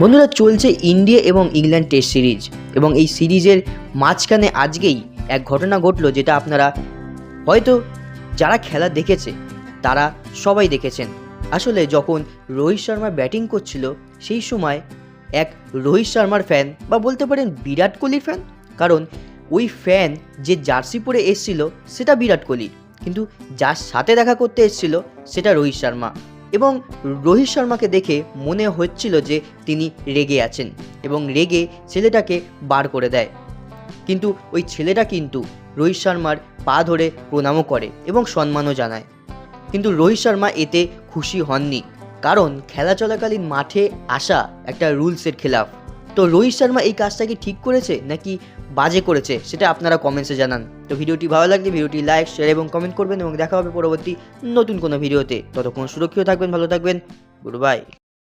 বন্ধুরা, চলছে ইন্ডিয়া এবং ইংল্যান্ড টেস্ট সিরিজ এবং এই সিরিজের মাঝখানে আজকেই এক ঘটনা ঘটলো যেটা আপনারা হয়তো যারা খেলা দেখেছে, তারা সবাই দেখেছেন। আসলে যখন রোহিত শর্মা ব্যাটিং করছিল, সেই সময় এক রোহিত শর্মার ফ্যান বা বলতে পারেন বিরাট কোহলির ফ্যান কারণ ওই ফ্যান যে জার্সি পরে এসছিল, সেটা বিরাট কোহলির। কিন্তু যার সাথে দেখা করতে এসছিল, সেটা রোহিত শর্মা। এবং রোহিত শর্মাকে দেখে মনে হচ্ছিল যে তিনি রেগে আছেন এবং রেগে ছেলেটাকে বার করে দেয়। কিন্তু ওই ছেলেটা কিন্তু রোহিত শর্মার পা ধরে প্রণামও করে এবং সম্মানও জানায়। কিন্তু রোহিত শর্মা এতে খুশি হননি, কারণ খেলা চলাকালীন মাঠে আসা একটা রুলসের খেলাফ। তো রোহিত শর্মা এই কাজটা কি ঠিক করেছে নাকি বাজে করেছে সেটা আপনারা কমেন্টসে জানান। তো ভিডিওটি ভালো লাগলে ভিডিওটি লাইক শেয়ার এবং কমেন্ট করবেন এবং দেখা হবে পরবর্তী নতুন কোনো ভিডিওতে। ততক্ষণ সুরক্ষিত থাকবেন, ভালো থাকবেন গুড বাই